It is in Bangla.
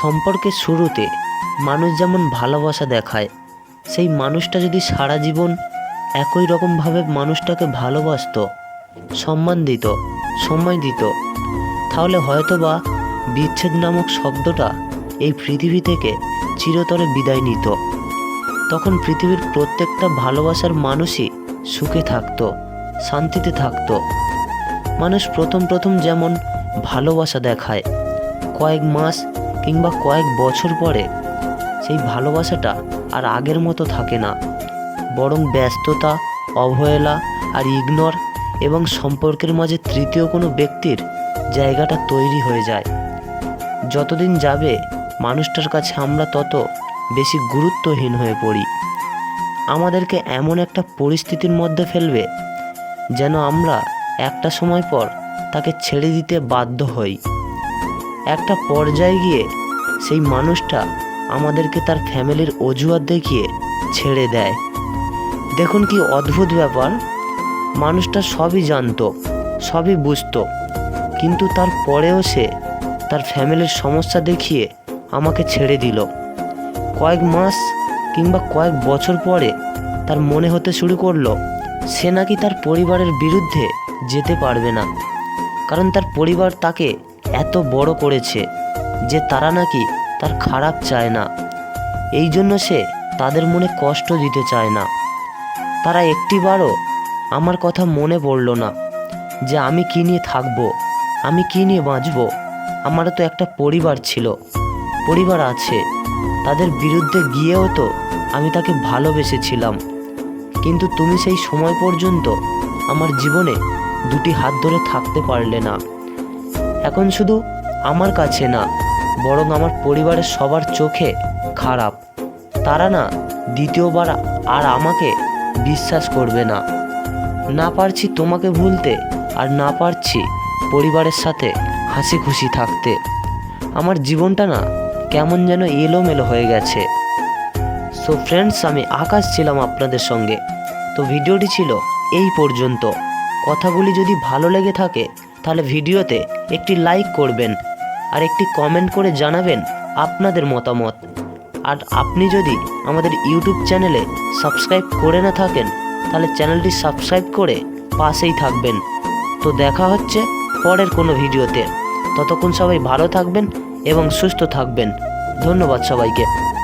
সম্পর্কের শুরুতে মানুষ যেমন ভালোবাসা দেখায়, সেই মানুষটা যদি সারা জীবন একই রকমভাবে মানুষটাকে ভালোবাসতো সম্মান দিত সময় দিত, তাহলে হয়তোবা বিচ্ছেদ নামক শব্দটা এই পৃথিবী থেকে চিরতরে বিদায় নিত। তখন পৃথিবীর প্রত্যেকটা ভালোবাসার মানুষই সুখে থাকতো, শান্তিতে থাকতো। মানুষ প্রথম প্রথম যেমন ভালোবাসা দেখায়, কয়েক মাস কিংবা কয়েক বছর পরে সেই ভালোবাসাটা আর আগের মতো থাকে না। বরং ব্যস্ততা, অবহেলা আর ইগনোর এবং সম্পর্কের মাঝে তৃতীয় কোনো ব্যক্তির জায়গাটা তৈরি হয়ে যায়। যতদিন যাবে মানুষটার কাছে আমরা তত বেশি গুরুত্বহীন হয়ে পড়ি। আমাদেরকে এমন একটা পরিস্থিতির মধ্যে ফেলবে যেন আমরা একটা সময় পর তাকে ছেড়ে দিতে বাধ্য হই। একটা পর্যায়ে গিয়ে সেই মানুষটা আমাদেরকে তার ফ্যামিলির অজুহাত দেখিয়ে ছেড়ে দেয়। দেখুন কি অদ্ভুত ব্যাপার। মানুষটা সবই জানতো, সবই বুঝতো, কিন্তু তার পরেও সে তার ফ্যামিলির সমস্যা দেখিয়ে আমাকে ছেড়ে দিল। কয়েক মাস কিংবা কয়েক বছর পরে তার মনে হতে শুরু করল, সে নাকি তার পরিবারের বিরুদ্ধে যেতে পারবে না, কারণ তার পরিবার তাকে এত বড় করেছে। যে তারা নাকি তার খারাপ চায় না। এই জন্য সে তাদের মনে কষ্ট দিতে চায় না। তারা একটিবারও আমার কথা মনে পড়ল না যে আমি কী নিয়ে থাকব, আমি কী নিয়ে বাঁচবো। আমারও তো একটা পরিবার ছিল, পরিবার আছে। তাদের বিরুদ্ধে গিয়েও তো আমি তাকে ভালোবেসেছিলাম। কিন্তু তুমি সেই সময় পর্যন্ত আমার জীবনে দুটি হাত ধরে থাকতে পারলে না। এখন শুধু আমার কাছে না বরং আমার পরিবারের সবার চোখে খারাপ। তারা না দ্বিতীয়বার আর আমাকে বিশ্বাস করবে না। না পারছি তোমাকে ভুলতে আর না পারছি পরিবারের সাথে হাসি খুশি থাকতে। আমার জীবনটা না কেমন যেন এলোমেলো হয়ে গেছে। সো ফ্রেন্ডস আমি আকাশ ছিলাম আপনাদের সঙ্গে। তো ভিডিওটি ছিল এই পর্যন্ত। কথাগুলি যদি ভালো লেগে থাকে, তাহলে ভিডিওতে একটি লাইক করবেন। আর একটি কমেন্ট করে জানাবেন আপনাদের মতামত। আর আপনি যদি আমাদের ইউটিউব চ্যানেলে সাবস্ক্রাইব করে না থাকেন, তাহলে চ্যানেলটি সাবস্ক্রাইব করে পাশেই থাকবেন। তো দেখা হচ্ছে পরের কোনো ভিডিওতে। ততক্ষণ সবাই ভালো থাকবেন এবং সুস্থ থাকবেন। ধন্যবাদ সবাইকে।